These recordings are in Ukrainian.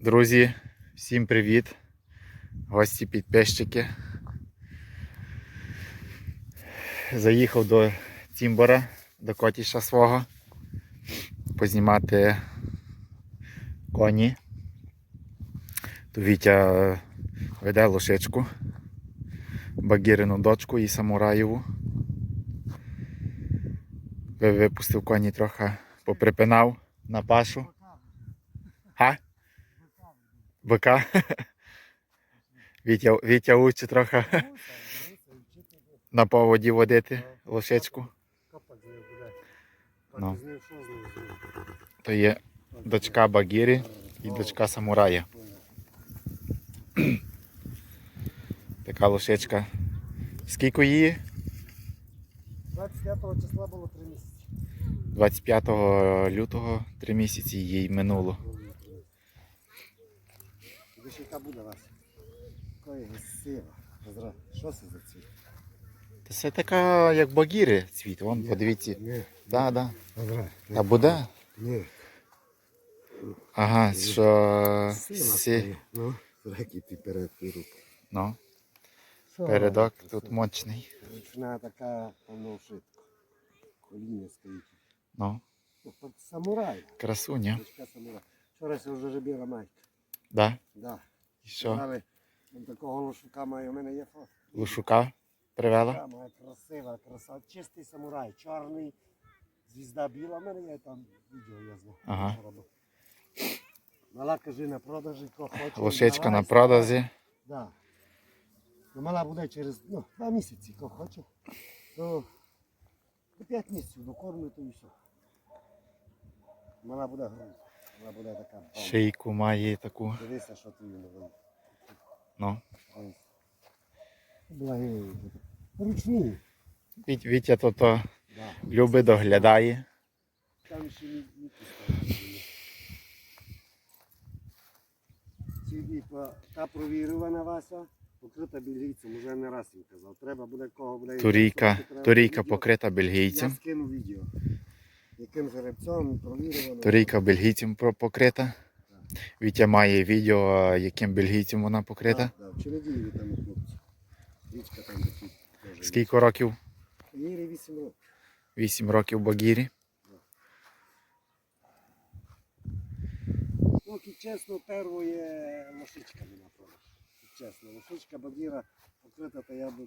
Друзі, всім привіт! Гості підписчики. Заїхав до Тімбора, до котіша свого. Познімати коні. То Вітя е, веде лошичку, багірину дочку і самураєву. Випустив коні трохи, поприпинав на пашу. Бика. Вітя, Вітя учить трохи на поводі водити буде. Ну. Зробити? То є дочка Багірі і дочка самурая. Така лошичка. Скільки її? 25 числа було 3 місяці. 25 лютого, три місяці їй минуло. Де ще яка буде Вася? Є сива. Що це за цвіт? Це така, як багіри цвіт. Вон, подивіться. Ні. Да, да. Та буде? Ні. Ага, що Сила сі. Ну, зраки ти перед руки. ну, передок тут мощний. Ручна така, певно, вшитка. Коління стоїть. Ну, Ну, от Самурай. красуня. Дочка самурай. Вчора вже жебіра майка. Да? Да. І що? Сказали, «Он такого лошука має, у мене є фото. Лушука привела? Така моя красива, краса. Чистий самурай, чорний, звізда біла, в мене є там відео, я знаю. Ага. що робив. Мала каже на продажі, хто хоче. Лошичка давай, на продажі. Да. Ну, мала буде через ну, два місяці, хто хоче. То до п'ять місяців докормити і все. Мала буде грудь. Вона буде така бомба. Шийку має таку. Дивися, що ти не вийде. Ну. Благий. Ручні. Віт- Вітя то, то Да. любить, доглядає. Там ще не не. Сьогодні та провірювана Вася, покрита бельгійцем, уже не раз їм казав. Треба буде кого буде. Турійка, турійка покрита Я бельгійцем. скину відео. Яким жеребцем провірювано. Турійка бельгійцем покрита. Вітя має відео, яким бельгійцем вона покрита. Да, в Чередіїві там хлопці. Річка там такі Скільки років? Їй 8 років. 8 років Багірі. Ну, і чесно, первої лошичка не на продаж. Чесно, лошичка Багіра покрита, то я би,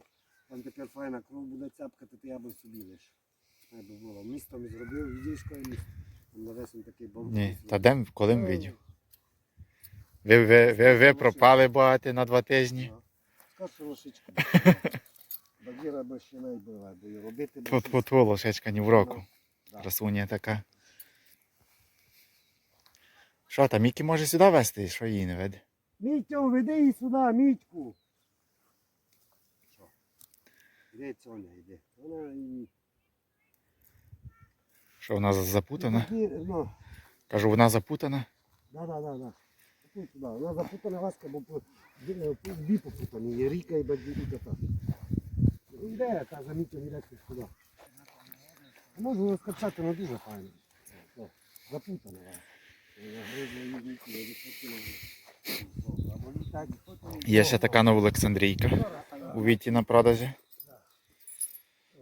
там тепер файна кров буде цяпкати, то я би собі лиш. Хай би було. Містом зробив, відійсько місто. Там на весь він такий бомб. Ні, та де, коли ми відео? Ви, ви, ви, ви пропали багато на два тижні. Скажу лошичка. Багіра би ще не була, бо і робити Тьфу, тьфу, тьфу, лошечка ні в року. Да. Красуня така. Що там, Мікі може сюди вести, що її не веде? Мітю, веди її сюди, Мітьку. Що? Де Соня йде? Вона і... Що вона за- запутана? Ну, Кажу, вона запутана. Да, да, да, да. Тут, да. Вона запутана ласка, бо дві попутані. Є Ріка і Бадіріка та. Йде, та замітьте, йде сюди. А Можу розкачати, але дуже файно. Запутана вона. Є ще така Новоолександрійка у Віті на продажі.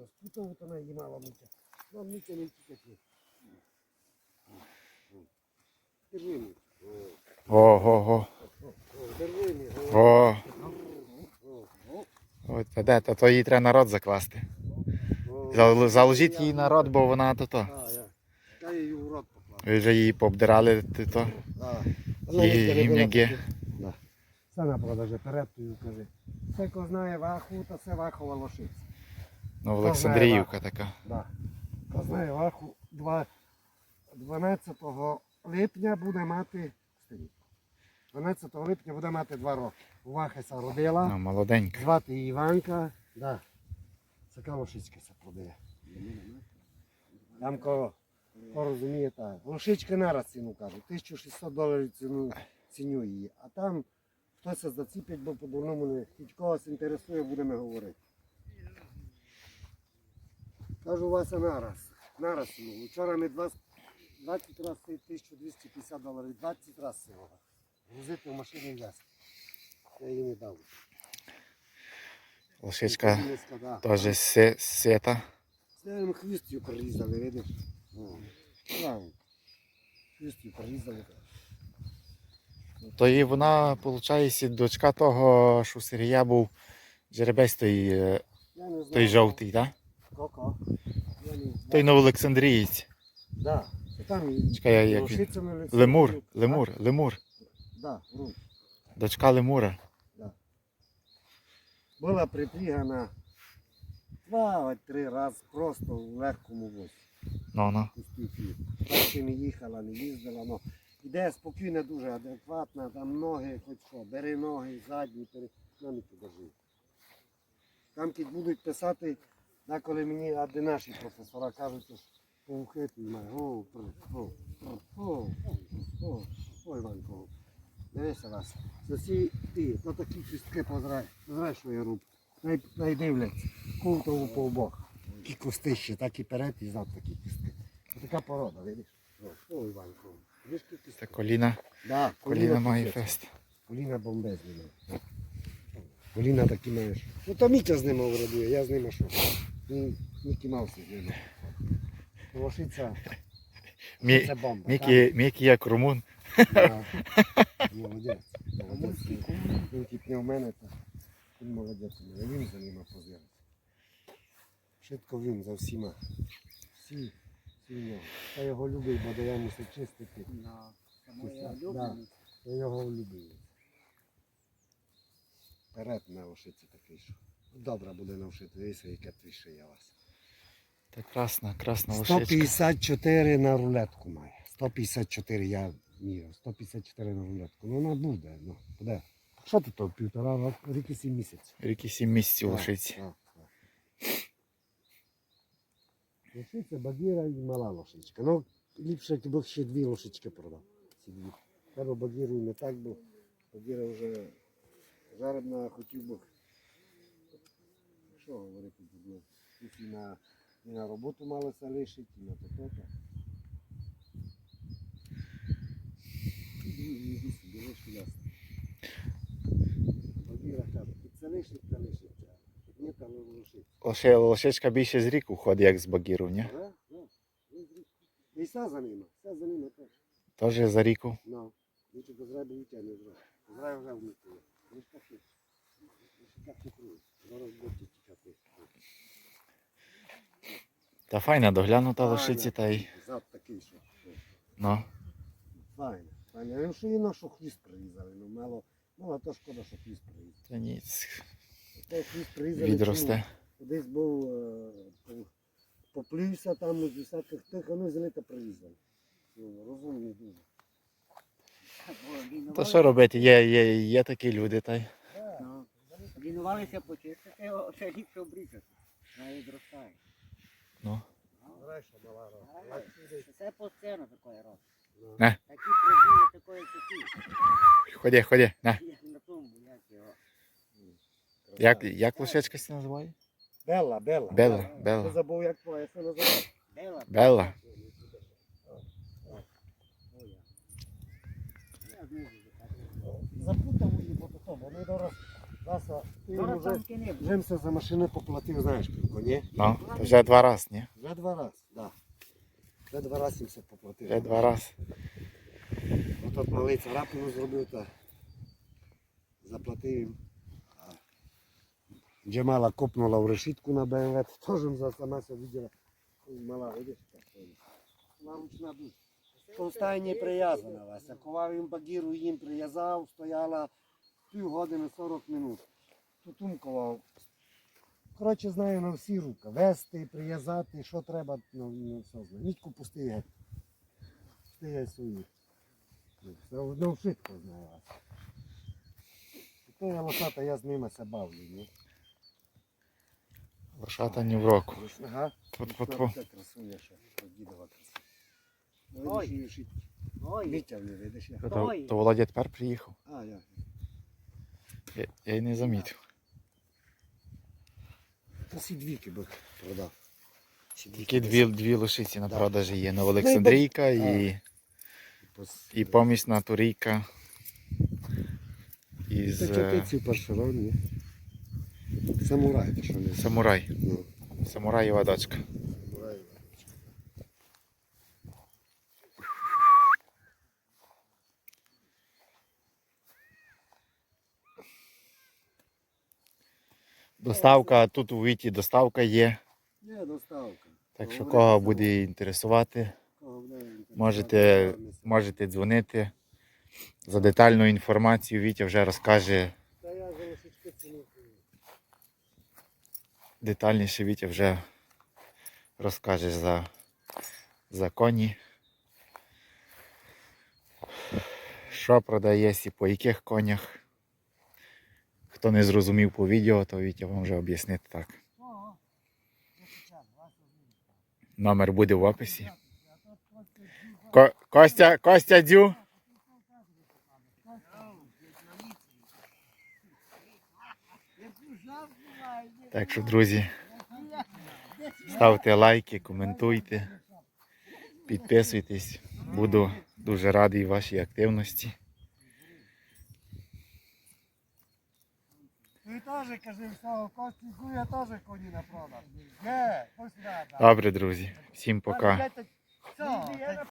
Спутала вона її мала митя. Ну, митя не. Держи мені. Ого-го. О, Держи мені. О, О, о, от де, та то їй треба народ закласти. Заложіть їй народ, бо вона то то. Я. Її в рот поклав. Ви вже її пообдирали, ти то. Гімняки. На продаже, перед тою кажи. Це ко знає ваху, то це вахова лошиця. Новоолександріївка така. Да. Ко знає ваху, 12 липня буде мати століть. 12 липня буде мати два роки. Вахася родила. Ну, молоденька. Звати її Іванка. Да. Така лошичка се продає. Там кого, кого розуміє так. Лошичка нараз ціну кажуть. 1600 доларів ціну ціню її. А там хтось заціпить, бо по-дурному не хоч когось інтересує, будемо говорити. Кажу, Вася нараз. Нараз ціну. Вчора ми 20, 20 разів 1250 доларів, 20 разів ціну. Грузити в машину і везти. Я її не дав. Да. теж се- сита. Знаємо, хвіст її прорізали, видиш? О, правильно. Хвіст прорізали. То і вона, виходить, дочка того, що Сергія був жеребець той, е, той жовтий, так? Коко. Той новоолександрієць. Да. Там Чекай, як. Лемур, лемур, лемур. Да, руль. Дочка лемура. Була припрягана два-три рази просто в легкому возі. Ну, ну. хліб. Не їхала, не їздила, но іде спокійна, дуже адекватна, там ноги, хоч що, бери ноги, задні, бери, ну не подержи. Там кіт будуть писати, деколи мені а наші професора кажуть, що поухити має, о, про, о, о, о, о, о, Іванко, дивися вас. Це всі ти, то такі кістки позрай, позрай, що роблю. Най, най дивляться, култову по обох. Такі костищі, так і перед, і зад такі кістки. Ось така порода, видиш? О, о Іванко. Це коліна. Да, Коліна має фест. Коліна бомбезні. Коліна такі маєш. Ну то Мітя з ними вродує, я з ними що? Ні, Мікі Маус з ними. Лошиця, Мі, це бомба. Мікі, Мікі як румун. Да. Молодець. Молодець. Він кіпне в мене, то він молодець. у мене. Він за ними позивиться. Швидко він за всіма. Всі, всі в нього. Та його любить, бо дає мусить чистити. Це моя Да. Я його улюблю. Перед на ошиці такий, що добре буде навшити. Дивіться, яке твій шия у вас. Та красна, красна лошичка. 154 на рулетку має. 154 я міряв. 154 на рулетку. Ну вона буде. Ну, буде. Що ти то півтора рік і сім місяців. Ріки сім місяців так. Лошиця, багіра і мала лошичка. Ну, ліпше, якби ще дві лошички продав. Ці дві. Треба багіру і не так, бо багіра вже жаребна, хотів би. Що говорити тут? Ну, і на, і на роботу малося лишить, і на то-то. Іди собі, лиш ясно. Багіра каже, і це лишить, це лишить. Ні, там не лишить. Лоше, лошичка більше з ріку ходить, як з багіру, ні? Да, да. І все за ними, все за ними теж. Теж за ріку. Ну, і тя не зробить. Зрай вже ж так ж так не крують. Зараз будете тікати. Та файна, доглянута Файна. лошиці та й. Зад такий, що. Ну. Файно. Файно. Ну, що і на що хвіст прирізали. Ну, мало, мало то шкода, що хвіст прирізали. Та ніц. Той хвіст прирізали. Відросте. Десь був, е, поплівся там з усяких тих, а ну взяли та прирізали. Ну, розумний дуже. Та що робити? Є, є, є такі люди, та й. Ну, Лінувалися почистити, ще ліпше обрізати. Навіть зростає. Ну. Це постійно такої робить. Такої такі. Ході, ході. На. Як як лошечка сі називає? Белла, Белла. Белла, Белла. забув, як твоя це називає? Белла. Я закажу. Запутав її по тому. Вони ти вже за машини поплатив, знаєш, кілько, ні? Ну, вже два рази, ні? Вже два рази, так. Да. Вже два рази 70 поплатив. Вже два рази. От от малий царапину зробив та заплатив їм. Джемала копнула в решітку на БМВ, теж за сама все виділа. Мала, видиш. Вона ручна дуже. То стайні прив'язана Вася. Ковав їм багіру, їм прив'язав, стояла півгодини 40 минут. Тутункував. Коротше, знаю на всі руки. Вести, прив'язати, що треба, ну, ну все знаю. Нітку пусти геть. Пусти геть свої. Все одно швидко знаю вас. То я лошата, я з ними се бавлю. Ні? Лошата ні в року. Ага. Це красуня ще, що дідова. Ой. Видиш, її шить. Ой, Вітя не видиш я. То, то, Ой. то Володя тепер приїхав. А, я. Я, я й не замітив. Та всі двіки би продав. Тільки дві, дві лошиці на Да. продажі є. Новоолександрійка А. і, і помісна турійка. із Це першерон. Самурай, що не самурай. Ну, Самураєва дочка. самурай. Доставка, тут у Віті доставка є. Є доставка. Так що кого буде інтересувати, можете, можете дзвонити. За детальну інформацію Вітя вже розкаже Та я за лошечки детальніше Вітя вже розкаже за, за коні. Що продається, по яких конях. Хто не зрозумів по відео, то Вітя вам вже об'яснить так. Номер буде в описі. Ко- Костя, Костя Дзю. Так що, друзі, ставте лайки, коментуйте, підписуйтесь. Буду дуже радий вашій активності. Теж кажи всього, Костіку, я теж коні на продаж. Є. Добре, друзі, всім пока. Все,